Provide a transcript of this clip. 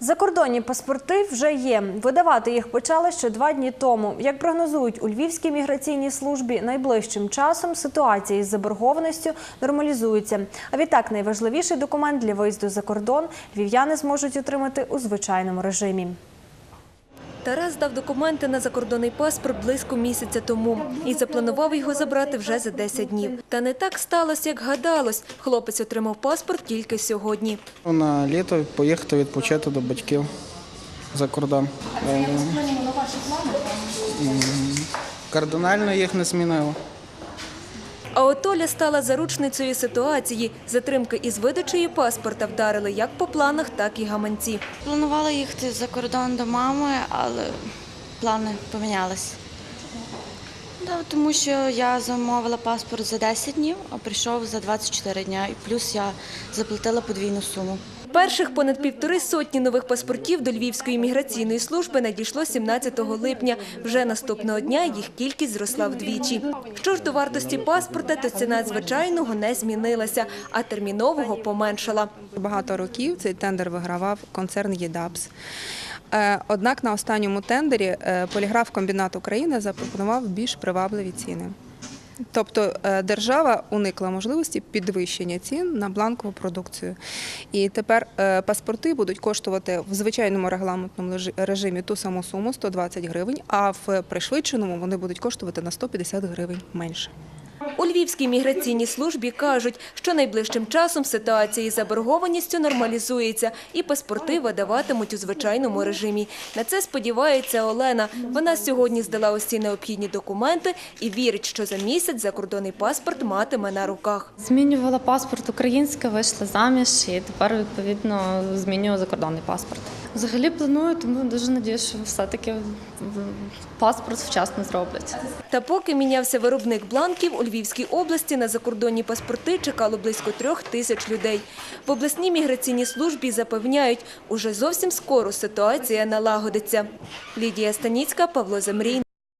Закордонні паспорти вже є. Видавати їх почали ще два дні тому. Як прогнозують у Львівській міграційній службі, найближчим часом ситуація із заборгованістю нормалізується. А відтак найважливіший документ для виїзду за кордон львів'яни зможуть отримати у звичайному режимі. Тарас дав документи на закордонний паспорт близько місяця тому і запланував його забрати вже за 10 днів. Та не так сталося, як гадалось. Хлопець отримав паспорт тільки сьогодні. На літо поїхати відпочити до батьків за кордон. Е, Кардинально їх не змінило. А от Оля стала заручницею ситуації. Затримки із видачею паспорта вдарили як по планах, так і гаманці. Планувала їхати за кордон до мами, але плани помінялись. Да, тому що я замовила паспорт за 10 днів, а прийшов за 24 дня. І плюс я заплатила подвійну суму. Перших понад півтори сотні нових паспортів до Львівської міграційної служби надійшло 17 липня. Вже наступного дня їх кількість зросла вдвічі. Що ж до вартості паспорта, то ціна звичайного не змінилася, а термінового поменшала. Багато років цей тендер вигравав концерн ЄДАПС. Е, Однак на останньому тендері е, поліграф комбінат України запропонував більш привабливі ціни. Тобто е, держава уникла можливості підвищення цін на бланкову продукцію. І тепер е, паспорти будуть коштувати в звичайному регламентному режимі ту саму суму 120 гривень, а в пришвидшеному вони будуть коштувати на 150 гривень менше. Львівській міграційній службі кажуть, що найближчим часом ситуація із заборгованістю нормалізується і паспорти видаватимуть у звичайному режимі. На це сподівається Олена. Вона сьогодні здала усі необхідні документи і вірить, що за місяць закордонний паспорт матиме на руках. Змінювала паспорт український, вийшла заміж і тепер відповідно змінюю закордонний паспорт. Взагалі планую, тому дуже надію, що все-таки паспорт вчасно зроблять. Та поки мінявся виробник бланків, у Львівській області на закордонні паспорти чекало близько трьох тисяч людей. В обласній міграційній службі запевняють, уже зовсім скоро ситуація налагодиться. Лідія Станіцька, Павло Земрій.